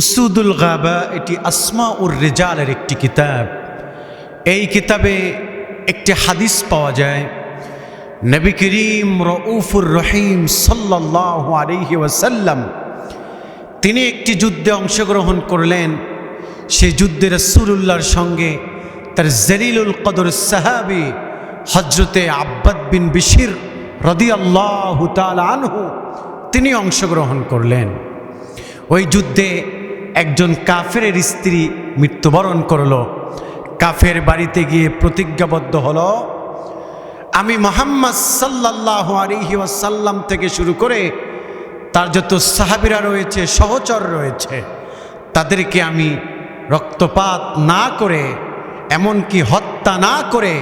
উসুদুল গাবা, এটি আসমা উর রেজালের একটি কিতাব। এই কিতাবে একটি হাদিস পাওয়া যায়, নবী করিম রউফুর রহিম সাল্লাহ আলহি ওয়াসাল্লাম, তিনি একটি যুদ্ধে অংশগ্রহণ করলেন। সেই যুদ্ধে রসুল্লাহর সঙ্গে তার জলিলুল কদর সাহাবি হজরতে আব্বাদ বিন বিশির রদি আল্লাহ আনহু, তিনি অংশগ্রহণ করলেন। ওই যুদ্ধে একজন কাফের স্ত্রী মৃত্যুবরণ করল। কাফের বাড়িতে গিয়ে প্রতিজ্ঞাবদ্ধ হলো, আমি মোহাম্মদ সাল্লাহ আলিহি ওয়াসাল্লাম থেকে শুরু করে তার যত সাহাবিরা রয়েছে, সহচর রয়েছে, তাদেরকে আমি রক্তপাত না করে, এমনকি হত্যা না করে,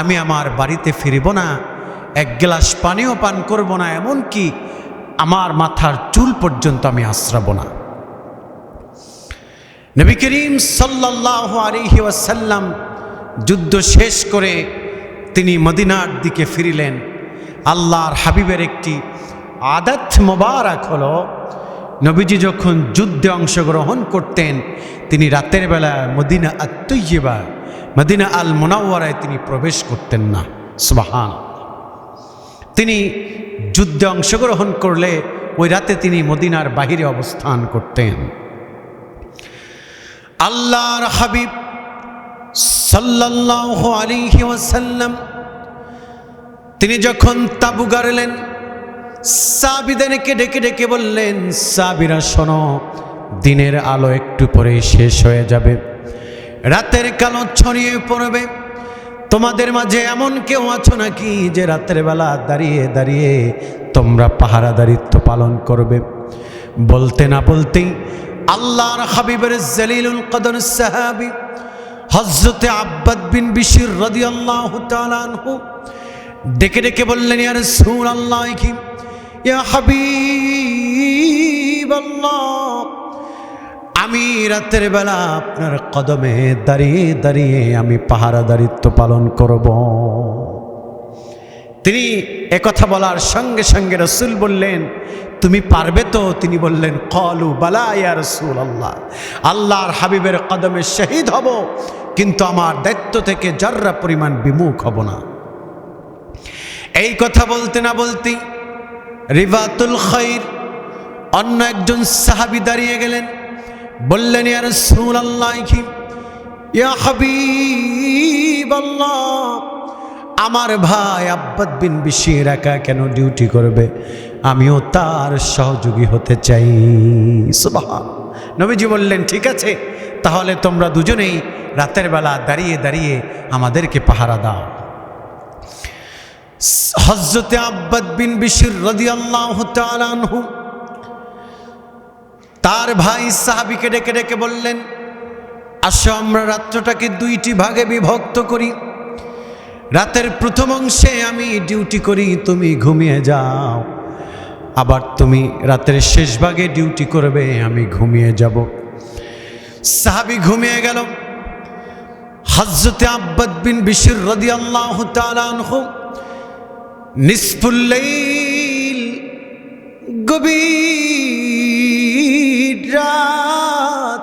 আমি আমার বাড়িতে ফিরব না, এক গ্লাস পানিও পান করব না, এমনকি আমার মাথার চুল পর্যন্ত আমি আশ্রাব না। নবী করিম সাল্লাহ আলিহি ওয়াসাল্লাম যুদ্ধ শেষ করে তিনি মদিনার দিকে ফিরিলেন। আল্লাহর হাবিবের একটি আদাত মোবারক হল, নবীজি যখন যুদ্ধে অংশগ্রহণ করতেন, তিনি রাতের বেলা মদিনা আত্মইবা মদিনা আল মোনাওয়ারায় তিনি প্রবেশ করতেন না। সুবাহান তিনি যুদ্ধে অংশগ্রহণ করলে ওই রাতে তিনি মদিনার বাহিরে অবস্থান করতেন। আল্লাহর হাবিব সাল্লাল্লাহু আলাইহি ওয়াসাল্লাম, তিনি যখন তাবু গাড়লেন সাবিদেরকে ডেকে ডেকে বললেন, সাবিরা, শোনো, দিনের আলো একটু পরে শেষ হয়ে যাবে। রাতের কালো ছড়িয়ে পড়বে। তোমাদের মাঝে এমন কেউ আছো নাকি যে রাতের বেলা দাঁড়িয়ে দাঁড়িয়ে তোমরা পাহারাদারিত্ব পালন করবে? বলতে না বলতেই আল্লাহর হাবিবের জলিলুল কদর সাহাবি হজরতে আব্বাদ বিন বিশির রদি আল্লাহ তালানহু ডেকে ডেকে বললেন ইয়ার সুর আল্লাহ কি? হাবিব আল্লাহ আমি রাতের বেলা আপনার কদমে দাঁড়িয়ে দাঁড়িয়ে আমি পাহারাদারিত্ব পালন করব। তিনি একথা বলার সঙ্গে সঙ্গে রসুল বললেন তুমি পারবে তো? তিনি বললেন, কলু বালা আল্লাহ আল্লাহর হাবিবের কদমে শহীদ হব, কিন্তু আমার দায়িত্ব থেকে যার্রা পরিমাণ বিমুখ হব না। এই কথা বলতে না বলতে রিবাতুল খৈর অন্য একজন সাহাবি দাঁড়িয়ে গেলেন, বললেন, ইয়া রসুল আল্লাহ ইয়া আল্লাহ আমার ভাই আব্বাদ বিন বিশ্বের একা কেন ডিউটি করবে? আমিও তার সহযোগী হতে চাই। সুবহান। নবীজি বললেন, ঠিক আছে, তাহলে তোমরা দুজনেই রাতের বেলা দাঁড়িয়ে দাঁড়িয়ে আমাদেরকে পাহারা দাও। হজরতে আব্বাদ বিন বিশির রদি আল্লাহ তালানহু তার ভাই সাহাবিকে ডেকে ডেকে বললেন, আসো আমরা রাত্রটাকে দুইটি ভাগে বিভক্ত করি। রাতের প্রথম অংশে আমি ডিউটি করি, তুমি ঘুমিয়ে যাও। আবার তুমি রাতের শেষ ভাগে ডিউটি করবে, আমি ঘুমিয়ে যাব। সাহাবি ঘুমিয়ে গেল। হজরতে আব্বাদ বিন বিশির রদি আল্লাহ নিসফুল্লাইল গভীর রাত,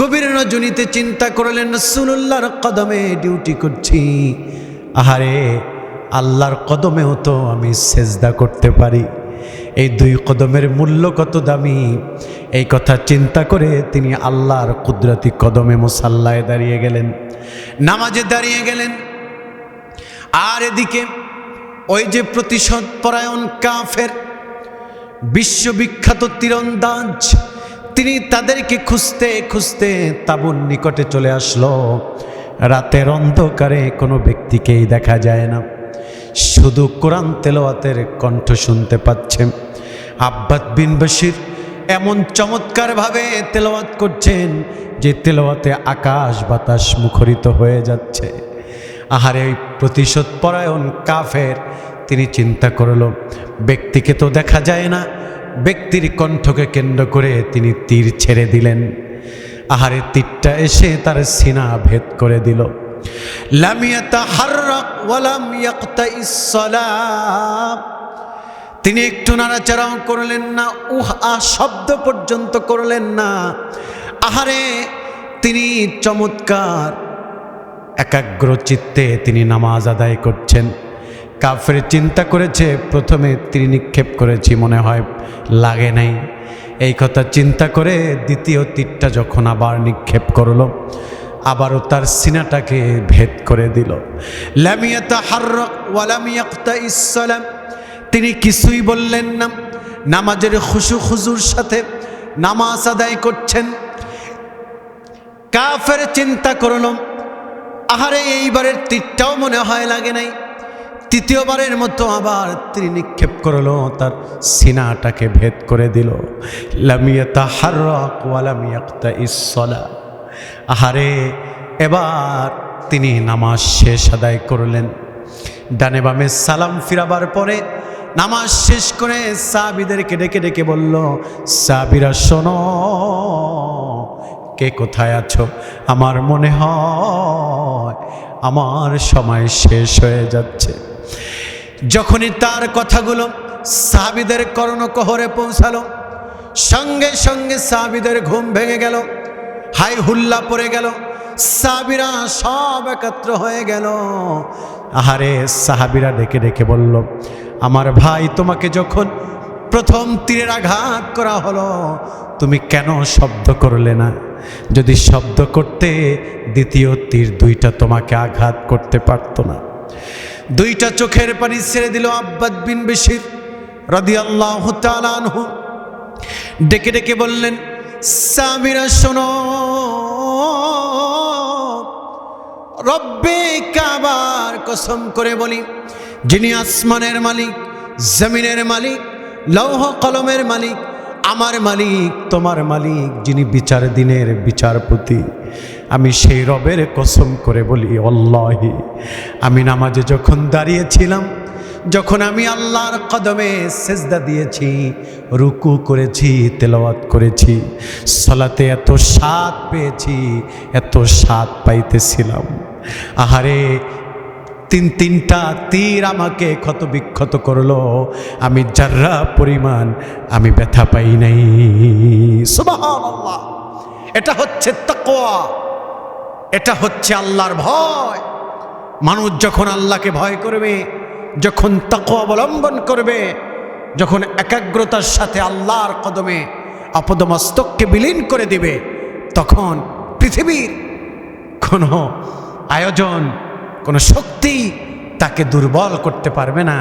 গভীর রজনীতে চিন্তা করলেন রসুল্লাহর কদমে ডিউটি করছি। আহারে, আল্লাহর কদমেও তো আমি সেজদা করতে পারি। এই দুই কদমের মূল্য কত দামি? এই কথা চিন্তা করে তিনি আল্লাহর কুদরতি কদমে মোসাল্লায় দাঁড়িয়ে গেলেন। নামাজে দাঁড়িয়ে গেলেন। আর এদিকে ওই যে প্রতিশোধ পরায়ণ কাফের, বিশ্ববিখ্যাত তীরন্দাজ, তিনি তাদেরকে খুঁজতে খুঁজতে তাবুর নিকটে চলে আসলো। রাতের অন্ধকারে কোনো ব্যক্তিকেই দেখা যায় না। শুধু কোরআন তেলোয়াতের কণ্ঠ শুনতে পাচ্ছেন। আব্বাদ বিন বশির এমন চমৎকারভাবে তেলাওয়াত করছেন যে তেলাওয়াতে আকাশ বাতাস মুখরিত হয়ে যাচ্ছে। আহারে ওই প্রতিশোধ পরায়ণ কাফের, তিনি চিন্তা করল, ব্যক্তিকে তো দেখা যায় না, ব্যক্তির কণ্ঠকে কেন্দ্র করে তিনি তীর ছেড়ে দিলেন। আহারে তীরটা এসে তার সিনা ভেদ করে দিল। লামিয়াতা হার্রাক ওয়ালাম ইয়াকতা ইসসালাম তিনি একটু নাড়াচাড়াও করলেন না, উহ, আ শব্দ পর্যন্ত করলেন না। আহারে, তিনি চমৎকার। একাগ্র চিত্তে তিনি নামাজ আদায় করছেন। কাফের চিন্তা করেছে, প্রথমে তিনি নিক্ষেপ করেছি, মনে হয় লাগে নাই। এই কথা চিন্তা করে দ্বিতীয় তীরটা যখন আবার নিক্ষেপ করল, আবারও তার সিনাটাকে ভেদ করে দিল। লামিয়াতা হার্রক ওয়ালামিয়াক্তা ইসালাম তিনি কিছুই বললেন না। নামাজের খুশু খুজুর সাথে নামাজ আদায় করছেন। কাফের চিন্তা করলাম আহারে এইবারের তীরটাও মনে হয় লাগে নাই। তৃতীয়বারের মতো আবার তিনি নিক্ষেপ করল, তার সিনাটাকে ভেদ করে দিল। ওয়ালামিয়াক্তা ইসলা আহারে, এবার তিনি নামাজ শেষ আদায় করলেন। ডানে বামে সালাম ফিরাবার পরে নামাজ শেষ করে সাবিদেরকে ডেকে ডেকে বলল সাবিরা শোনো, কে কোথায় আছো? আমার মনে হয় আমার সময় শেষ হয়ে যাচ্ছে। যখনই তার কথাগুলো সাবিদের কর্ণকহরে পৌঁছালো, সঙ্গে সঙ্গে সাবিদের ঘুম ভেঙে গেল, হাই হুল্লা পড়ে গেল সাবিরা সব একত্র হয়ে গেল। আহারে, সাহাবিরা ডেকে ডেকে বলল আমার ভাই তোমাকে যখন প্রথম তীরের আঘাত করা হলো, তুমি কেন শব্দ করলে না? যদি শব্দ করতে দ্বিতীয় তীর দুইটা তোমাকে আঘাত করতে পারতো না। দুইটা চোখের পানি ছেড়ে দিল আব্বাদ বিন বেশির রাদি আল্লাহ ডেকে ডেকে বললেন, সামিরা, শোনো। রব্বে কাবার কসম করে বলি যিনি আসমানের মালিক, জমিনের মালিক, লৌহ কলমের মালিক, আমার মালিক, তোমার মালিক, যিনি বিচার দিনের বিচারপতি। আমি সেই রবের কসম করে বলি অল্লাহি আমি নামাজে যখন দাঁড়িয়েছিলাম, যখন আমি আল্লাহর কদমে সেজদা দিয়েছি, রুকু করেছি, তেলাওয়াত করেছি, সলাতে এত স্বাদ পেয়েছি, এত স্বাদ পাইতেছিলাম। আহারে তিন তিনটা তীর আমাকে ক্ষত বিক্ষত করল। আমি যার্রা পরিমাণ আমি ব্যথা পাই নাই। এটা হচ্ছে তাকওয়া। এটা হচ্ছে আল্লাহর ভয়। মানুষ যখন আল্লাহকে ভয় করবে, যখন তাকু অবলম্বন করবে, যখন একাগ্রতার সাথে আল্লাহর কদমে অপদমস্তককে বিলীন করে দিবে, তখন পৃথিবীর কোনো আয়োজন কোনো শক্তি তাকে দুর্বল করতে পারবে না।